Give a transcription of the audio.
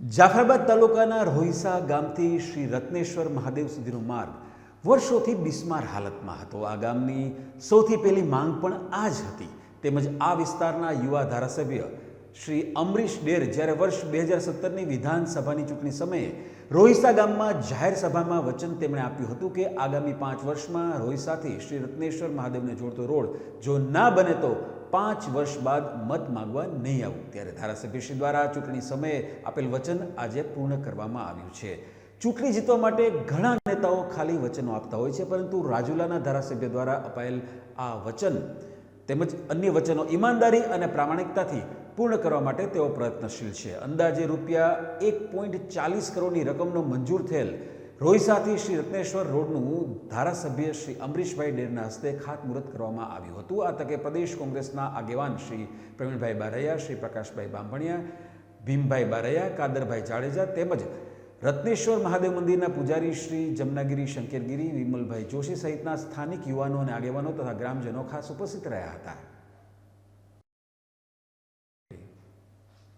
જાફરાબાદ તાલુકાના રોહિસા ગામથી શ્રી રત્નેશ્વર મહાદેવ સુધીનો માર્ગ વર્ષોથી બિસ્માર હાલતમાં હતો. આ ગામની સૌથી પહેલી માંગ પણ આ જ હતી. તેમજ આ વિસ્તારના યુવા ધારાસભ્ય શ્રી અમરીશ ડેર જ્યારે વર્ષ બે હજાર સત્તરની વિધાનસભાની ચૂંટણી સમયે રોહિસા ગામમાં જાહેર સભામાં વચન તેમણે આપ્યું હતું કે આગામી પાંચ વર્ષમાં રોહિસાથી શ્રી રત્નેશ્વર મહાદેવને જોડતો રોડ જો ના બને તો પાંચ વર્ષ બાદ મત માંગવા નહીં આવું. ત્યારે ધારાસભ્યશ્રી દ્વારા ચૂંટણી સમયે આપેલ વચન આજે પૂર્ણ કરવામાં આવ્યું છે. ચૂંટણી જીતવા માટે ઘણા નેતાઓ ખાલી વચનો આપતા હોય છે, પરંતુ રાજુલાના ધારાસભ્ય દ્વારા અપાયેલ આ વચન તેમજ અન્ય વચનો ઈમાનદારી અને પ્રામાણિકતાથી પૂર્ણ કરવા માટે તેઓ પ્રયત્નશીલ છે. અંદાજે રૂપિયા એક પોઈન્ટ ચાલીસ કરોડની રકમનો મંજૂર થયેલ રોહિસાથી શ્રી રત્નેશ્વર રોડનું ધારાસભ્ય શ્રી અમરીશભાઈ ડેરના હસ્તે ખાતમુહૂર્ત કરવામાં આવ્યું હતું. આ તકે પ્રદેશ કોંગ્રેસના આગેવાન શ્રી પ્રવીણભાઈ બારૈયા, શ્રી પ્રકાશભાઈ બાંભણિયા, ભીમભાઈ બારૈયા, કાદરભાઈ જાડેજા તેમજ રત્નેશ્વર મહાદેવ મંદિરના પૂજારી શ્રી જમનાગીરી શંકરગીરી, વિમલભાઈ જોશી સહિતના સ્થાનિક યુવાનો અને આગેવાનો તથા ગ્રામજનો ખાસ ઉપસ્થિત રહ્યા હતા.